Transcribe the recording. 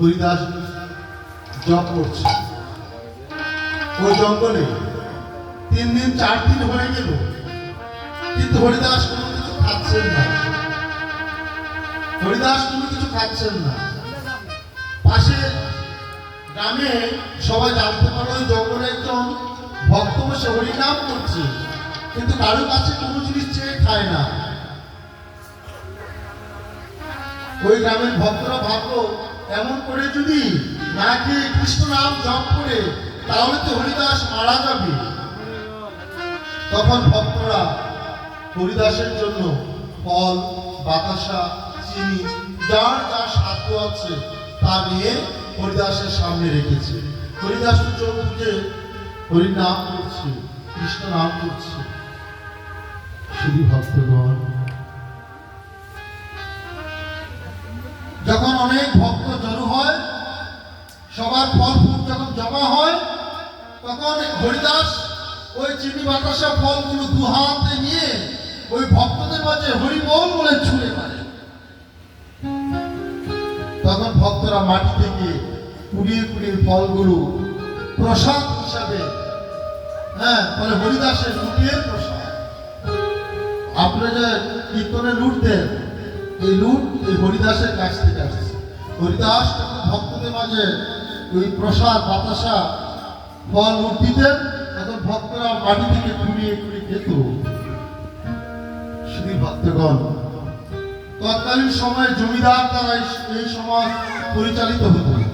হরিদাস জপ করছে। ওই জঙ্গলে তিন দিন, চার দিন হয়ে গেল। কিন্তু হরিদাস কোনো কিছু খাচ্ছেন না। হরিদাস কোনো কিছু খাচ্ছেন না। পাশে গ্রামে সবাই জানতে পারল ওই জঙ্গলে একজন ভক্ত বসে হরিনাম করছে। কিন্তু কারও কাছে কোনো জিনিস চেয়ে খায় না। ওই গ্রামের ভক্তরা ভাবলো এমন করে যদি না খেয়ে কৃষ্ণ নাম জপ করে, তাহলে তো হরিদাস মারা যাবে। তখন ভক্তরা হরিদাসের জন্য ফল, বাতাসা, চিনি, যার যা সাধ্য আছে, তা নিয়ে হরিদাসের সামনে রেখেছে। হরিদাস চোখ হরি নাম করছে, কৃষ্ণ নাম করছে। শুধু ভক্তগণ। যখন অনেক ভক্ত সবার ফল ফুল যখন জমা হয়, তখন হরিদাস ওই চিনি বাতাসা ফলগুলো দু হাতে নিয়ে ওই ভক্তদের মাঝে হরিবল বলে ছুঁড়ে মারে। তখন ভক্তরা মাটি থেকে কুড়িয়ে কুড়িয়ে ফলগুলো প্রসাদ হিসাবে হ্যাঁ বলে হরিদাসের লুটের প্রসাদ। আপনারা যে কীর্তনে লুট দেন, এই লুট এই হরিদাসের কাছ থেকে আসছে। হরিদাস ভক্তদের মাঝে ওই প্রসাদ, বাতাসা, ফল লুট দিতেন তখন ভক্তরা মাটি থেকে কুড়িয়ে কুড়িয়ে খেত। শুধু ভক্তগণ। তৎকালীন সময়ে জমিদার দ্বারা এই- সময় পরিচালিত হতো।